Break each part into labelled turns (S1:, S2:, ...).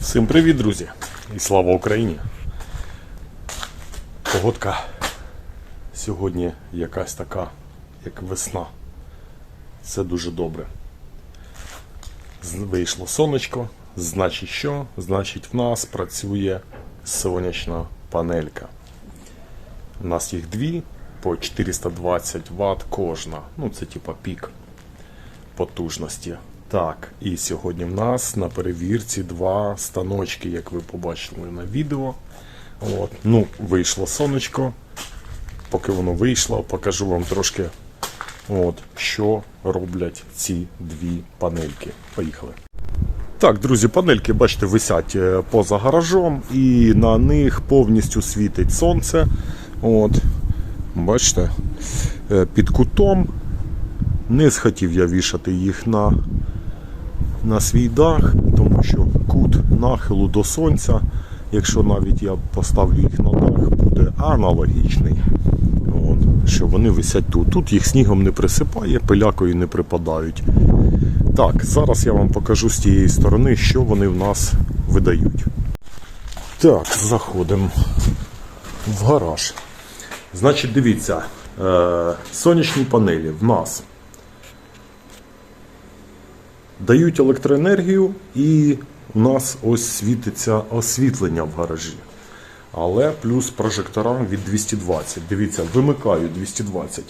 S1: Всім привіт, друзі! І слава Україні! Погодка сьогодні якась така, як весна. Це дуже добре. Вийшло сонечко. Значить що? Значить в нас працює сонячна панелька. У нас їх дві по 420 Вт кожна. Ну, це типа пік потужності. Так, і сьогодні в нас на перевірці два станочки, як ви побачили на відео. От. Ну, вийшло сонечко. Поки воно вийшло, покажу вам трошки, от, що роблять ці дві панельки. Поїхали. Так, друзі, панельки, бачите, висять е, поза гаражом, і на них повністю світить сонце. От, бачите, е, під кутом. Не схотів я вішати їх на, на свій дах, тому що кут нахилу до сонця, якщо навіть я поставлю їх на дах, буде аналогічний. От, що вони висять тут. Тут їх снігом не присипає, пилякою не припадають. Так, зараз я вам покажу з тієї сторони, що вони в нас видають. Так, заходимо в гараж. Значить, дивіться, е, сонячні панелі в нас дають електроенергію, і у нас ось світиться освітлення в гаражі. Але плюс прожектора від 220. Дивіться, вимикаю 220.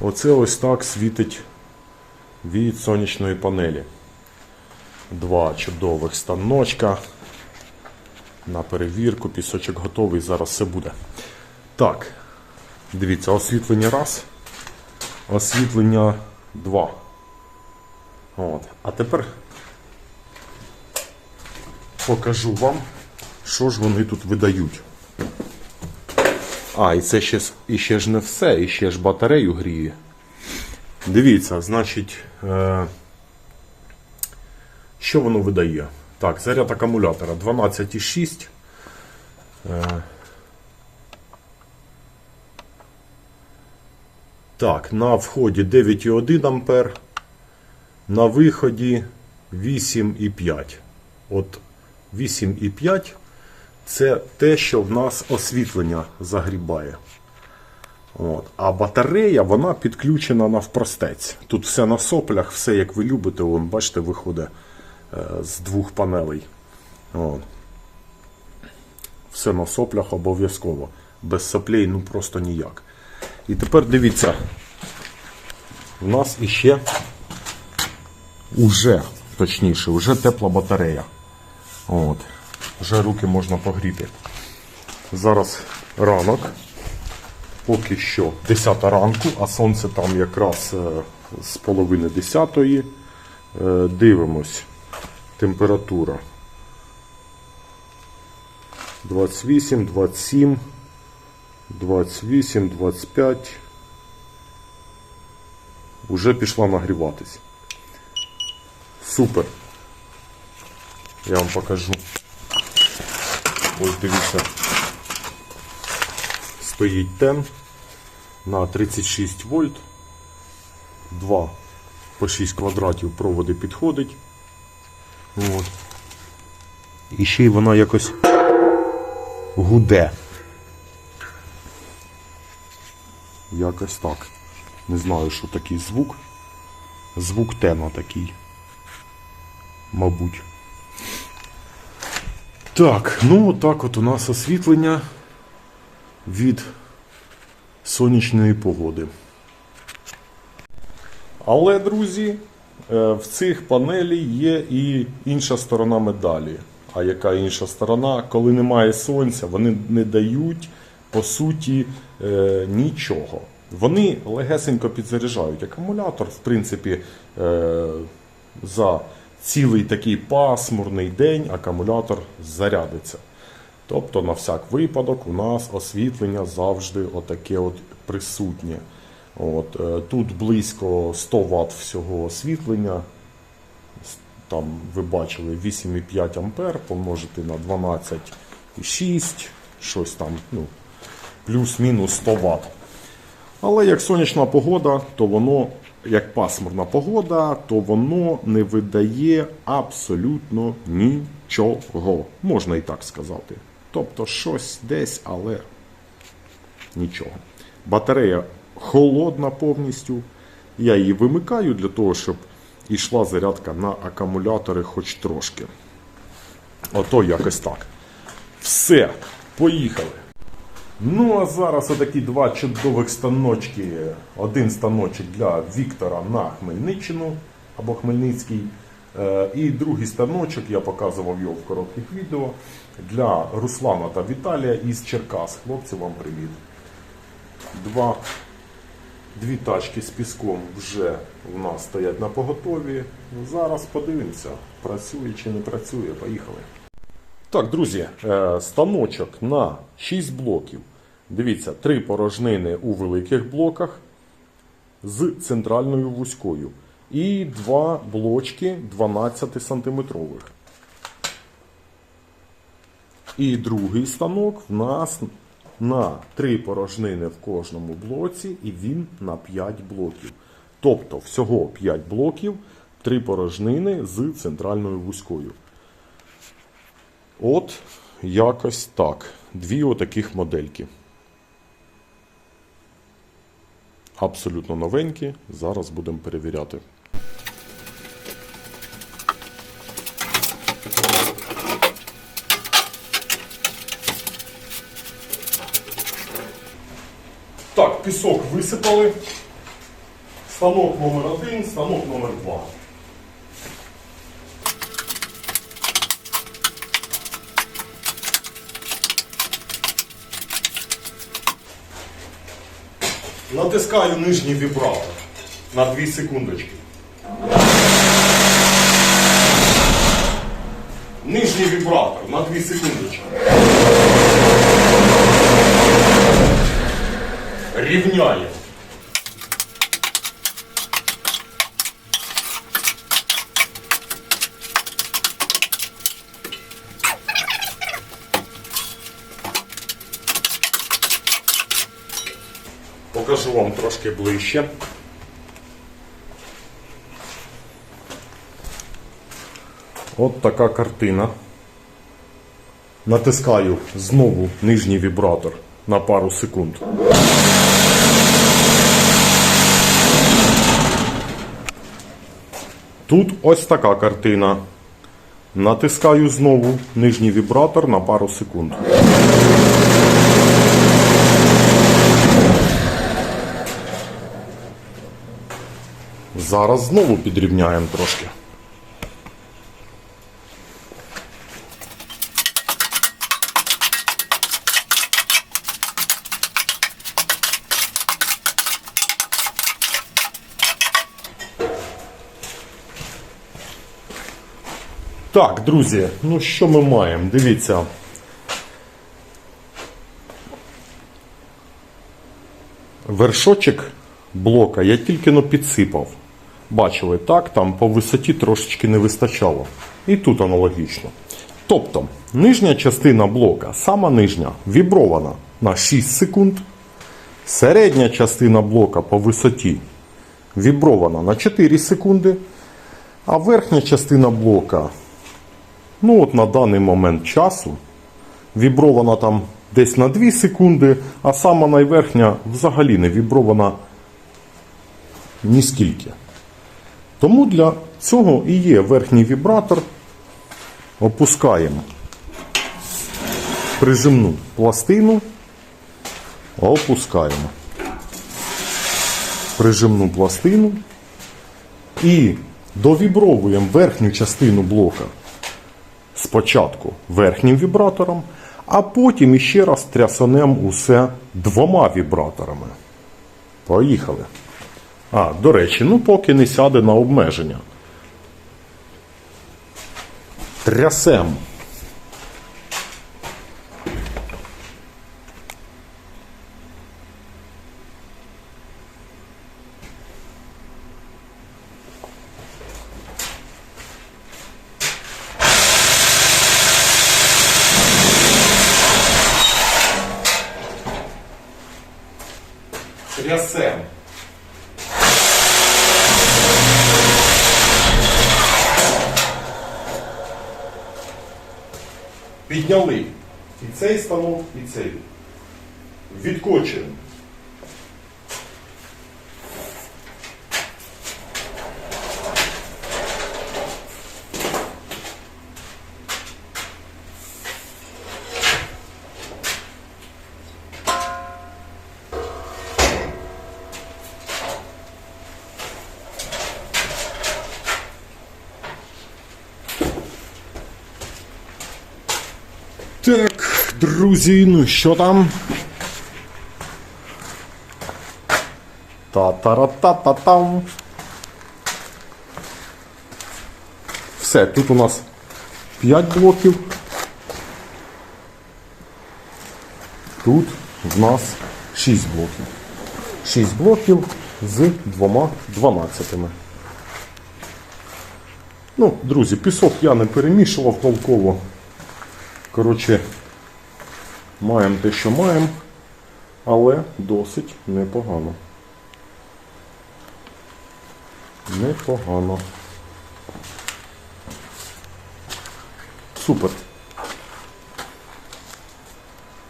S1: Оце ось так світить від сонячної панелі. Два чудових станочка. На перевірку, пісочок готовий, зараз все буде. Так, дивіться, освітлення раз, освітлення два. От. А тепер покажу вам, що ж вони тут видають. А, і це ще, і ще ж не все, і ще ж батарею гріє. Дивіться, значить, е, що воно видає? Так, заряд акумулятора 12,6. Е, так, на вході 9,1 ампер. На виході 8,5. От 8,5 це те, що в нас освітлення загрібає. От. А батарея вона підключена навпростець. Тут все на соплях, все як ви любите, вон, бачите, виходить е, з двох панелей. От. Все на соплях обов'язково. Без соплей ну просто ніяк. І тепер дивіться, в нас іще уже, точніше, вже тепла батарея. От. Вже руки можна погріти. Зараз ранок. Поки що 10 ранку, а сонце там якраз е, з половини 10. Е, Дивимось. Температура 28, 27, 28, 25. Уже пішла нагріватись. Супер. Я вам покажу. Ось дивіться. Стоїть тен на 36 вольт. 2 по 6 квадратів проводи підходить. От. І ще й вона якось гуде. Якось так. Не знаю, що такий звук. Звук тена такий. Мабуть. Так, ну так от у нас освітлення від сонячної погоди. Але, друзі, е, в цих панелі є і інша сторона медалі. А яка інша сторона? Коли немає сонця, вони не дають по суті е, нічого. Вони легесенько підзаряджають. Акумулятор, в принципі, е, за цілий такий пасмурний день акумулятор зарядиться. Тобто, на всяк випадок, у нас освітлення завжди отаке от присутнє. От, е, тут близько 100 Вт всього освітлення. Там ви бачили 8,5 ампер помножити на 12,6, щось там, ну, плюс-мінус 100 Вт. Але як сонячна погода, то воно як пасмурна погода, то воно не видає абсолютно нічого. Можна і так сказати. Тобто щось десь, але нічого. Батарея холодна повністю. Я її вимикаю для того, щоб йшла зарядка на акумулятори хоч трошки. Ото якось так. Все, поїхали. Ну, а зараз отакі два чудових станочки. Один станочок для Віктора на Хмельниччину або Хмельницький. Е, І другий станочок, я показував його в коротких відео, для Руслана та Віталія із Черкас. Хлопці, вам привіт. Два, дві тачки з піском вже у нас стоять на поготові. Зараз подивимося, працює чи не працює. Поїхали. Так, друзі, е, станочок на 6 блоків. Дивіться, три порожнини у великих блоках з центральною вузькою. І два блочки 12 сантиметрових. І другий станок в нас на три порожнини в кожному блоці, і він на 5 блоків. Тобто всього 5 блоків, три порожнини з центральною вузькою. От якось так. Дві отаких модельки. Абсолютно новенькі. Зараз будемо перевіряти. Так, пісок висипали. Станок номер один, станок номер два. Натискаю нижній вібратор на 2 секундочки. Нижній вібратор на 2 секундочки. Рівняє. Покажу вам трошки ближче. От така картина. Натискаю знову нижній вібратор на пару секунд. Тут ось така картина. Натискаю знову нижній вібратор на пару секунд. Зараз знову підрівняємо трошки. Так, друзі, ну що ми маємо? Дивіться. Вершочок блока я тільки но підсипав. Бачили, так, там по висоті трошечки не вистачало. І тут аналогічно. Тобто, нижня частина блока, сама нижня, вібрована на 6 секунд. Середня частина блока по висоті вібрована на 4 секунди. А верхня частина блока, ну от на даний момент часу, вібрована там десь на 2 секунди, а сама найверхня взагалі не вібрована ніскільки. Тому для цього і є верхній вібратор. Опускаємо прижимну пластину, опускаємо прижимну пластину і довібровуємо верхню частину блока спочатку верхнім вібратором, а потім іще раз трясанем усе двома вібраторами. Поїхали. А, до речі, ну поки не сяде на обмеження. Трясем. Трясем. Підняли і цей станок, і цей. Відкочуємо. Так, друзі, ну що там? Та-та-ра-та-та-там. Все, тут у нас 5 блоків. Тут в нас 6 блоків. 6 блоків з двома 12. Ну, друзі, пісок я не перемішував толково. Коротше, маємо те, що маємо, але досить непогано. Непогано. Супер.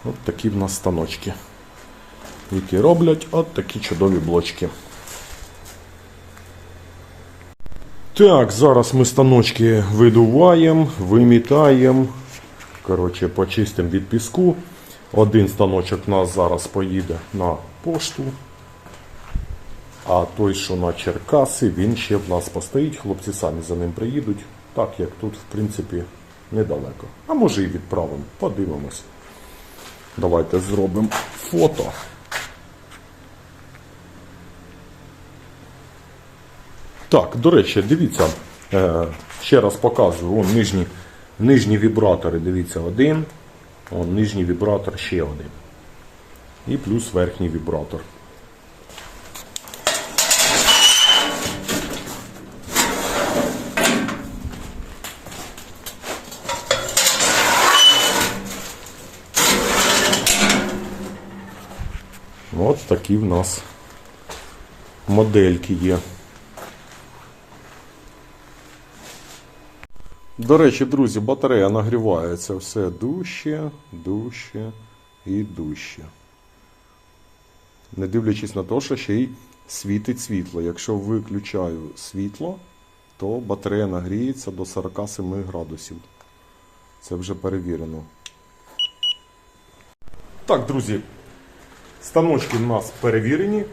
S1: От такі в нас станочки, які роблять от такі чудові блочки. Так, зараз ми станочки видуваємо, вимітаємо. Коротше, почистимо від піску. Один станочок у нас зараз поїде на пошту. А той, що на Черкаси, він ще в нас постоїть. Хлопці самі за ним приїдуть. Так як тут, в принципі, недалеко. А може і відправимо. Подивимось. Давайте зробимо фото. Так, до речі, дивіться, е, ще раз показую, вон нижні, нижні вібратори, дивіться, один, вон нижній вібратор ще один. І плюс верхній вібратор. От такі в нас модельки є. До речі, друзі, батарея нагрівається все дужче, дужче і дужче. Не дивлячись на те, що ще й світить світло. Якщо виключаю світло, то батарея нагріється до 47 градусів. Це вже перевірено. Так, друзі, станочки в нас перевірені.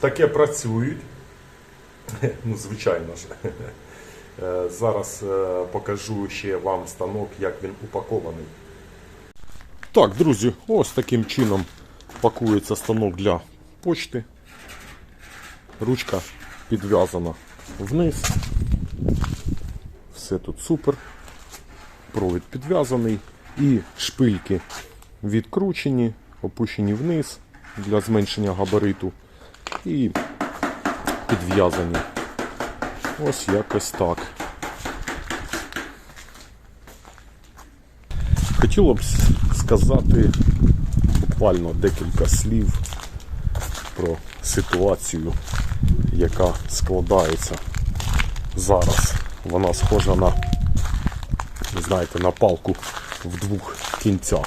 S1: Таке працюють. Ну, звичайно ж. Е, Зараз е, покажу ще вам станок, як він упакований. Так, друзі, ось таким чином пакується станок для почти. Ручка підв'язана вниз. Все тут супер. Провід підв'язаний. І шпильки відкручені, опущені вниз для зменшення габариту. І підв'язані. Ось якось так. Хотіло б сказати буквально декілька слів про ситуацію, яка складається зараз. Вона схожа на, знаєте, на палку в двох кінцях.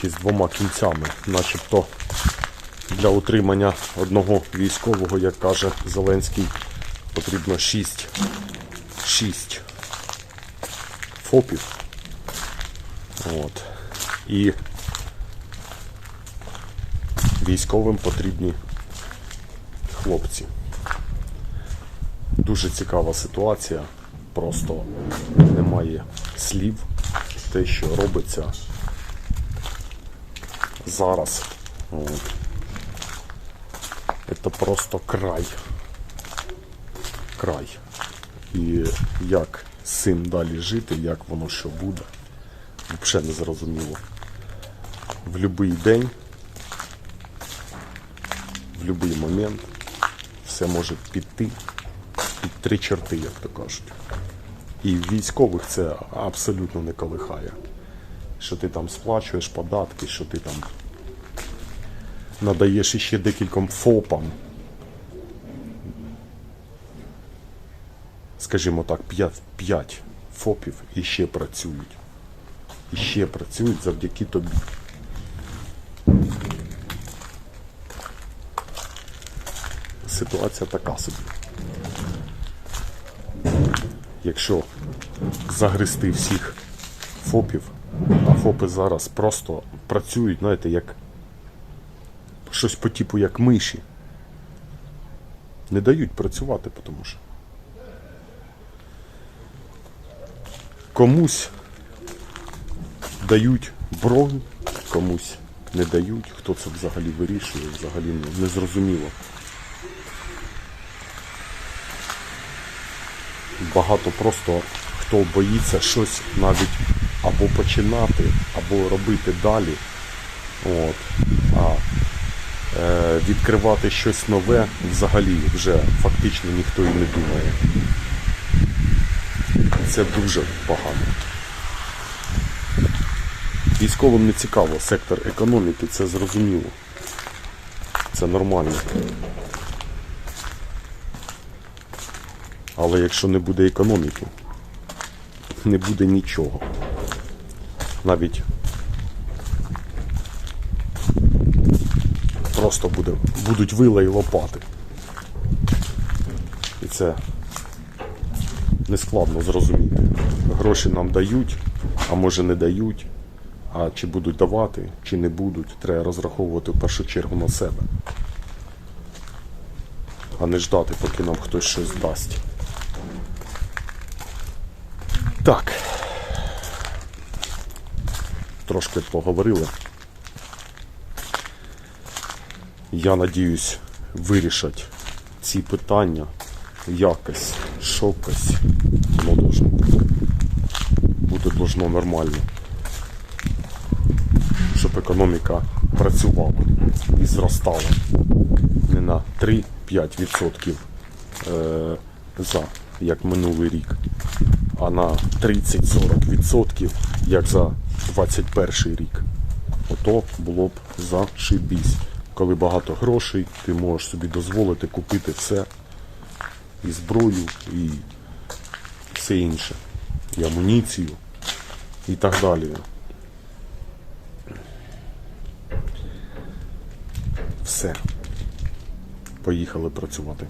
S1: Чи з двома кінцями, начебто для утримання одного військового, як каже Зеленський, потрібно 6, 6 ФОПів. От. І військовим потрібні хлопці. Дуже цікава ситуація. Просто немає слів. Те, що робиться зараз. От. Це просто край. Край. І як з цим далі жити, як воно що буде, взагалі не зрозуміло. В будь-який день, в будь-який момент все може піти під три чорти, як то кажуть. І військових це абсолютно не колихає. Що ти там сплачуєш податки, що ти там надаєш іще декільком ФОПам. Скажімо так, 5, 5 ФОПів і ще працюють. і ще працюють завдяки тобі. Ситуація така собі. Якщо загрести всіх ФОПів, а ФОПи зараз просто працюють, знаєте, як щось по типу як миші. Не дають працювати, тому що. Комусь дають бронь, комусь не дають. Хто це взагалі вирішує, взагалі не, зрозуміло. Багато просто хто боїться щось навіть або починати, або робити далі. От. А е, відкривати щось нове взагалі вже фактично ніхто і не думає. Це дуже погано. Військовим не цікаво сектор економіки, це зрозуміло. Це нормально. Але якщо не буде економіки, не буде нічого. Навіть просто буде, будуть вила і лопати. І це нескладно зрозуміти. Гроші нам дають, а може не дають. А чи будуть давати, чи не будуть, треба розраховувати в першу чергу на себе. А не ждати, поки нам хтось щось дасть. Так. Трошки поговорили. Я надіюсь, вирішать ці питання якось, шокось. Воно должно. Бути должно нормально. Щоб економіка працювала і зростала не на 3-5% е, за, як минулий рік, а на 30-40%, як за 21 рік. Ото було б зашибісь. Коли багато грошей, ти можеш собі дозволити купити все, і зброю, і все інше, і амуніцію, і так далі. Все. Поїхали працювати.